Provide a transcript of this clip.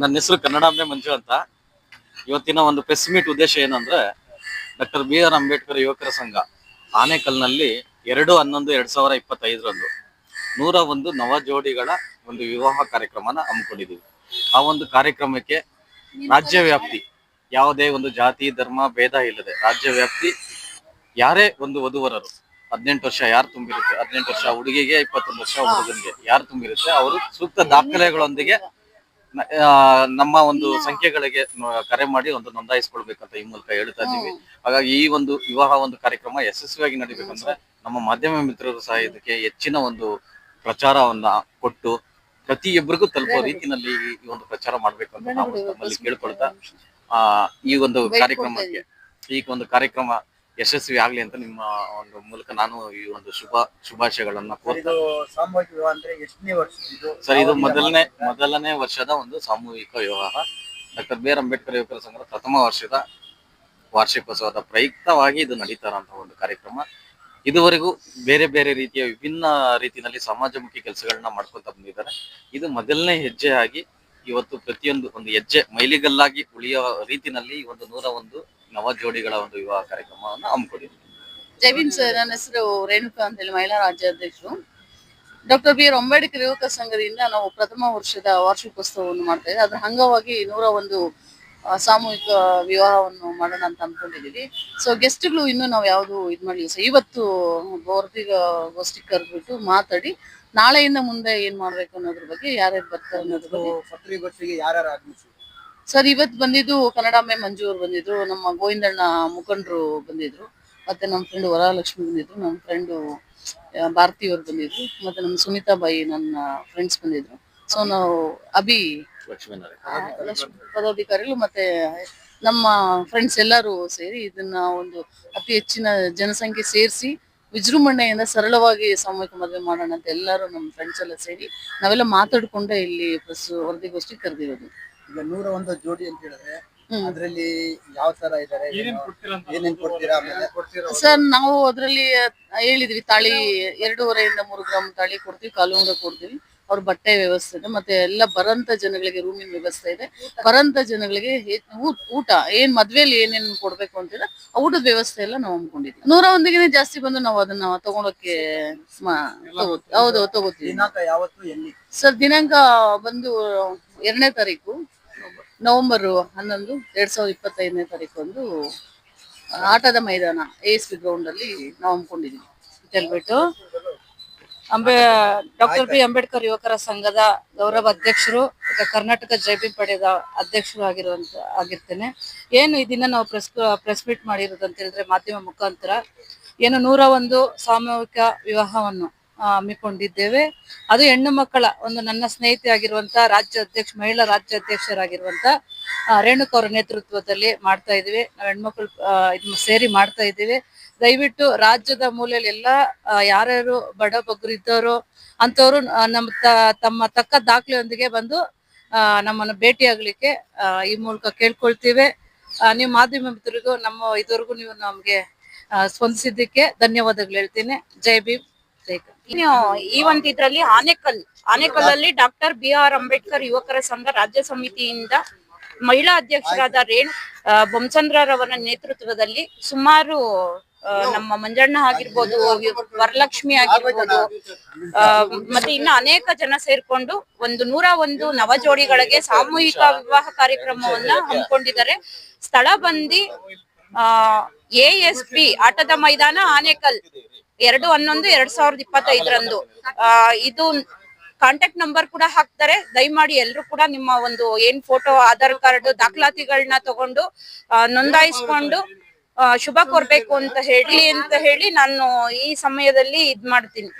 ನನ್ನ ಹೆಸರು ಕನ್ನಡಾಂಬೆ ಮಂಜು ಅಂತ. ಇವತ್ತಿನ ಒಂದು ಪ್ರೆಸ್ ಮೀಟ್ ಉದ್ದೇಶ ಏನಂದ್ರೆ, ಡಾಕ್ಟರ್ ಬಿ ಆರ್ ಅಂಬೇಡ್ಕರ್ ಯುವಕರ ಸಂಘ, ಆನೇಕಲ್ನಲ್ಲಿ ಎರಡು ಹನ್ನೊಂದು ಎರಡ್ ಸಾವಿರ ಇಪ್ಪತ್ತೈದರಂದು ನೂರ ಒಂದು ನವ ಜೋಡಿಗಳ ಒಂದು ವಿವಾಹ ಕಾರ್ಯಕ್ರಮನ ಹಮ್ಮಿಕೊಂಡಿದ್ದೀವಿ. ಆ ಒಂದು ಕಾರ್ಯಕ್ರಮಕ್ಕೆ ರಾಜ್ಯ ವ್ಯಾಪ್ತಿ ಯಾವುದೇ ಒಂದು ಜಾತಿ, ಧರ್ಮ, ಭೇದ ಇಲ್ಲದೆ ರಾಜ್ಯ ವ್ಯಾಪ್ತಿ ಯಾರೇ ಒಂದು ವಧುವರರು, ಹದಿನೆಂಟು ವರ್ಷ ಯಾರು ತುಂಬಿರುತ್ತೆ, ಹದಿನೆಂಟು ವರ್ಷ ಹುಡುಗಿಗೆ, ಇಪ್ಪತ್ತೊಂದು ವರ್ಷ ಹುಡುಗನಿಗೆ ಯಾರು ತುಂಬಿರುತ್ತೆ, ಅವರು ಸೂಕ್ತ ದಾಖಲೆಗಳೊಂದಿಗೆ ನಮ್ಮ ಒಂದು ಸಂಖ್ಯೆಗಳಿಗೆ ಕರೆ ಮಾಡಿ ಒಂದು ನೋಂದಾಯಿಸ್ಕೊಳ್ಬೇಕಂತ ಈ ಮೂಲಕ ಹೇಳ್ತಾ ಇದ್ದೀವಿ. ಹಾಗಾಗಿ ಈ ಒಂದು ವಿವಾಹ ಒಂದು ಕಾರ್ಯಕ್ರಮ ಯಶಸ್ವಿಯಾಗಿ ನಡಿಬೇಕಂದ್ರೆ ನಮ್ಮ ಮಾಧ್ಯಮ ಮಿತ್ರರು ಸಹ ಇದಕ್ಕೆ ಹೆಚ್ಚಿನ ಒಂದು ಪ್ರಚಾರವನ್ನ ಕೊಟ್ಟು ಪ್ರತಿಯೊಬ್ಬರಿಗೂ ತಲುಪೋ ರೀತಿನಲ್ಲಿ ಈ ಒಂದು ಪ್ರಚಾರ ಮಾಡ್ಬೇಕು ಅಂತ ನಾವು ತಮ್ಮಲ್ಲಿ ಕೇಳ್ಕೊಳ್ತಾ ಆ ಈ ಒಂದು ಕಾರ್ಯಕ್ರಮಕ್ಕೆ ಈ ಒಂದು ಕಾರ್ಯಕ್ರಮ ಯಶಸ್ವಿ ಆಗ್ಲಿ ಅಂತ ನಿಮ್ಮ ಒಂದು ಮೂಲಕ ನಾನು ಈ ಒಂದು ಶುಭ ಶುಭಾಶಯಗಳನ್ನ ಕೋರ್ತಾ ಇದು ಸಾಮೂಹಿಕ ವಿವಾಹ ಅಂದ್ರೆ ಎಷ್ಟನೇ ವರ್ಷ ಇದು? ಸರ್ ಇದು ಮೊದಲನೇ ಮೊದಲನೇ ವರ್ಷದ ಒಂದು ಸಾಮೂಹಿಕ ವಿವಾಹ. ಡಾಕ್ಟರ್ ಬಿ ಆರ್ ಅಂಬೇಡ್ಕರ್ ಯುವಕರ ಸಂಘದ ಪ್ರಥಮ ವರ್ಷದ ವಾರ್ಷಿಕೋತ್ಸವದ ಪ್ರಯುಕ್ತವಾಗಿ ಇದು ನಡೀತಾರಂತ ಒಂದು ಕಾರ್ಯಕ್ರಮ. ಇದುವರೆಗೂ ಬೇರೆ ಬೇರೆ ರೀತಿಯ ವಿಭಿನ್ನ ರೀತಿಯಲ್ಲಿ ಸಮಾಜಮುಖಿ ಕೆಲಸಗಳನ್ನ ಮಾಡ್ಕೊಂತ ಬಂದಿದ್ದಾರೆ. ಇದು ಮೊದಲನೇ ಹೆಜ್ಜೆ ಆಗಿ ಇವತ್ತು ಪ್ರತಿಯೊಂದು ಒಂದು ಹೆಜ್ಜೆ ಮೈಲಿಗಲ್ಲಾಗಿ ಉಳಿಯೋ ರೀತಿಯಲ್ಲಿ ಈ ಒಂದು ನೂರ ಒಂದು ನವ ಜೋಡಿಗಳ ಒಂದು ವಿವಾಹ ಕಾರ್ಯಕ್ರಮವನ್ನು ಹಮ್ಮಿಕೊಂಡಿದ್ದೀವಿ ಜೈವಿನ್ ಸರ್ ನನ್ನ ಹೆಸರು ರೇಣುಕಾ ಅಂತ ಹೇಳಿ ಮಹಿಳಾ ರಾಜ್ಯಾಧ್ಯಕ್ಷರು. ಡಾಕ್ಟರ್ ಬಿ ಆರ್ ಅಂಬೇಡ್ಕರ್ ಯುವಕ ಸಂಘದಿಂದ ನಾವು ಪ್ರಥಮ ವರ್ಷದ ವಾರ್ಷಿಕೋತ್ಸವವನ್ನು ಮಾಡ್ತಾ ಇದ್ದೀವಿ. ಅದ್ರ ಅಂಗವಾಗಿ ನೂರ ಒಂದು ಸಾಮೂಹಿಕ ವಿವಾಹವನ್ನು ಮಾಡೋಣ ಅಂತ ಅನ್ಕೊಂಡಿದೀವಿ ಸೊ ಗೆಸ್ಟ್ಗಳು ಇನ್ನೂ ನಾವು ಯಾವುದು ಇದು ಮಾಡಲಿಲ್ಲ ಸೊ ಇವತ್ತು ಗೋಷ್ಠಿ ಕರೆದ್ಬಿಟ್ಟು ಮಾತಾಡಿ ನಾಳೆಯಿಂದ ಮುಂದೆ ಏನ್ ಮಾಡ್ಬೇಕು ಅನ್ನೋದ್ರ ಬಗ್ಗೆ ಯಾರ್ಯಾರು ಬರ್ತಾರೆ ಅನ್ನೋದ್ರ ಬಗ್ಗೆ. ಸರ್ ಇವತ್ತು ಬಂದಿದ್ದು ಕನ್ನಡ ಮೇ ಮಂಜು ಅವ್ರು ಬಂದಿದ್ರು. ನಮ್ಮ ಗೋವಿಂದಣ್ಣ ಮುಖಂಡರು ಬಂದಿದ್ರು. ಮತ್ತೆ ನಮ್ಮ ಫ್ರೆಂಡ್ ವರಲಕ್ಷ್ಮಿ ಬಂದಿದ್ರು. ನಮ್ಮ ಫ್ರೆಂಡು ಭಾರತಿ ಅವ್ರು ಬಂದಿದ್ರು. ಮತ್ತೆ ನಮ್ಮ ಸುನೀತಾ ಬಾಯಿ ನನ್ನ ಫ್ರೆಂಡ್ಸ್ ಬಂದಿದ್ರು. ಸೊ ನಾವು ಅಭಿ ಲಕ್ಷ್ಮಿ ಪದಾಧಿಕಾರಿಗಳು ಮತ್ತೆ ನಮ್ಮ ಫ್ರೆಂಡ್ಸ್ ಎಲ್ಲರೂ ಸೇರಿ ಇದನ್ನ ಒಂದು ಅತಿ ಹೆಚ್ಚಿನ ಜನಸಂಖ್ಯೆ ಸೇರಿಸಿ ವಿಜೃಂಭಣೆಯಿಂದ ಸರಳವಾಗಿ ಸಾಮೂಹಿಕ ಮದುವೆ ಮಾಡೋಣ ಅಂತ ಎಲ್ಲರೂ ನಮ್ಮ ಫ್ರೆಂಡ್ಸ್ ಎಲ್ಲ ಸೇರಿ ನಾವೆಲ್ಲ ಮಾತಾಡ್ಕೊಂಡೆ ಇಲ್ಲಿ ಪ್ರೆಸ್ ವರದಿಗೋಷ್ಠಿ ಕರೆದಿರೋದು. ಈಗ ನೂರ ಒಂದು ಜೋಡಿ ಅಂತ ಹೇಳಿದ್ರೆ. ಅದ್ರಲ್ಲಿ ಯಾವ ತರ ಇದಾರೆ ಏನೇನ್ ಕೊಡ್ತೀರಾ ಆಮೇಲೆ? ಸರ್ ನಾವು ಅದ್ರಲ್ಲಿ ಹೇಳಿದ್ವಿ ತಾಳಿ ಎರಡೂವರೆಯಿಂದ ಮೂರು ಗ್ರಾಮ್ ತಾಳಿ ಕೊಡ್ತೀವಿ ಕಾಲುಂಗ ಕೊಡ್ತೀವಿ. ಅವ್ರ ಬಟ್ಟೆ ವ್ಯವಸ್ಥೆ ಇದೆ ಮತ್ತೆ ಎಲ್ಲ ಬರಂತ ಜನಗಳಿಗೆ ರೂಮಿನ ವ್ಯವಸ್ಥೆ ಇದೆ. ಬರಂತ ಜನಗಳಿಗೆ ಊಟ- ಏನ್ ಮದ್ವೆಲಿ ಏನೇನ್ ಕೊಡ್ಬೇಕು ಅಂತಿದ್ರೆ ಆ ಊಟದ ವ್ಯವಸ್ಥೆ ಎಲ್ಲ ನಾವು ಹಮ್ಮಿಕೊಂಡಿದ್ವಿ ನೂರ ಒಂದಿಗೆ ಜಾಸ್ತಿ ಬಂದು ನಾವು ಅದನ್ನ ತಗೊಳಕ್ಕೆ. ಹೌದು ತಗೋತೀವಿ. ದಿನಾಂಕ ಯಾವತ್ತು ಎಲ್ಲಿ? ಸರ್ ದಿನಾಂಕ ಬಂದು ಎರಡನೇ ತಾರೀಕು. ನವೆಂಬರ್ ಹನ್ನೊಂದು ಎರಡ್ ಸಾವಿರದ ಇಪ್ಪತ್ತೈದನೇ ತಾರೀಕು ಒಂದು ಆಟದ ಮೈದಾನ ಎ ಎಸ್ ಪಿ ಗ್ರೌಂಡ್ ಅಲ್ಲಿ ನಾವು ಹಮ್ಮಿಕೊಂಡಿದೀವಿ. ಅಂತ ಹೇಳ್ಬಿಟ್ಟು ಅಂಬೆ ಡಾಕ್ಟರ್ ಬಿ ಅಂಬೇಡ್ಕರ್ ಯುವಕರ ಸಂಘದ ಗೌರವ ಅಧ್ಯಕ್ಷರು ಕರ್ನಾಟಕ ಜೈಬಿ ಪಡೆದ ಅಧ್ಯಕ್ಷರು ಆಗಿರುವಂತ ಆಗಿರ್ತೇನೆ. ಏನು ಇದನ್ನ ದಿನ ನಾವು ಪ್ರೆಸ್ ಪ್ರೆಸ್ ಮೀಟ್ ಮಾಡಿರೋದು ಅಂತ ಹೇಳಿದ್ರೆ ಮಾಧ್ಯಮ ಮುಖಾಂತರ ಏನು ನೂರ ಒಂದು ಸಾಮೂಹಿಕ ವಿವಾಹವನ್ನು ಹಮ್ಮಿಕೊಂಡಿದ್ದೇವೆ. ಅದು ಹೆಣ್ಣು ಮಕ್ಕಳ ಒಂದು ನನ್ನ ಸ್ನೇಹಿತೆ ಆಗಿರುವಂತ ರಾಜ್ಯ ಅಧ್ಯಕ್ಷ ಮಹಿಳಾ ರಾಜ್ಯ ಅಧ್ಯಕ್ಷರಾಗಿರುವಂತ ರೇಣುಕಾ ಅವರ ನೇತೃತ್ವದಲ್ಲಿ ಮಾಡ್ತಾ ಇದೀವಿ ನಾವು ಹೆಣ್ಮಕ್ಳು ಇದನ್ನ ಇದ್ನ ಸೇರಿ ಮಾಡ್ತಾ ಇದ್ದೀವಿ. ದಯವಿಟ್ಟು ರಾಜ್ಯದ ಮೂಲೆಯಲ್ಲಿ ಎಲ್ಲ ಯಾರ್ಯಾರು ಬಡ ಬಗ್ಗರು ಇದ್ದವರು ಅಂತವರು ನಮ್ಮ ತಮ್ಮ ತಕ್ಕ ದಾಖಲೆಯೊಂದಿಗೆ ಬಂದು ನಮ್ಮನ್ನು ಭೇಟಿಯಾಗ್ಲಿಕ್ಕೆ ಆ, ಈ ಮೂಲಕ ಕೇಳ್ಕೊಳ್ತೀವಿ. ನೀವು ಮಾಧ್ಯಮ ಮಿತ್ರರಿಗೂ ನಮ್ಮ ಇದುವರೆಗೂ ನೀವು ನಮ್ಗೆ ಸ್ಪಂದಿಸಿದ್ದಕ್ಕೆ ಧನ್ಯವಾದಗಳು ಹೇಳ್ತೀನಿ. ಜೈ ಭೀಮ್ ಜೈ ಈ ಒಂದು ಇದ್ರಲ್ಲಿ ಆನೆಕಲ್ ಅಲ್ಲಿ ಡಾಕ್ಟರ್ ಬಿ ಆರ್ ಅಂಬೇಡ್ಕರ್ ಯುವಕರ ಸಂಘ ರಾಜ್ಯ ಸಮಿತಿಯಿಂದ ಮಹಿಳಾ ಅಧ್ಯಕ್ಷರಾದ ರೇಣು ಆ, ಬೊಮ್ಮಚಂದ್ರರವರ ನೇತೃತ್ವದಲ್ಲಿ ಸುಮಾರು ನಮ್ಮ ಮಂಜಣ್ಣ ಆಗಿರ್ಬೋದು ವರಲಕ್ಷ್ಮಿ ಆಗಿರ್ಬೋದು ಮತ್ತೆ ಇನ್ನು ಅನೇಕ ಜನ ಸೇರ್ಕೊಂಡು ಒಂದು ನೂರ ಒಂದು ನವ ಜೋಡಿಗಳಿಗೆ ಸಾಮೂಹಿಕ ವಿವಾಹ ಕಾರ್ಯಕ್ರಮವನ್ನ ಹಮ್ಮಿಕೊಂಡಿದ್ದಾರೆ. ಸ್ಥಳ ಬಂದಿ ಎ ಎಸ್ ಪಿ ಆಟದ ಮೈದಾನ ಆನೇಕಲ್. ಎರಡು ಹನ್ನೊಂದು, ಎರಡ್ ಸಾವಿರದ ಇಪ್ಪತ್ತೈದರಂದು. ಇದು ಕಾಂಟ್ಯಾಕ್ಟ್ ನಂಬರ್ ಕೂಡ ಹಾಕ್ತಾರೆ. ದಯಮಾಡಿ ಎಲ್ಲರೂ ಕೂಡ ನಿಮ್ಮ ಒಂದು ಏನ್ ಫೋಟೋ ಆಧಾರ್ ಕಾರ್ಡ್ ದಾಖಲಾತಿಗಳನ್ನ ತಗೊಂಡು ನೋಂದಾಯಿಸ್ಕೊಂಡು ಶುಭ ಕೋರ್ಬೇಕು ಅಂತ ಹೇಳಿ ಅಂತ ಹೇಳಿ ನಾನು ಈ ಸಮಯದಲ್ಲಿ ಇದ್ ಮಾಡ್ತೀನಿ.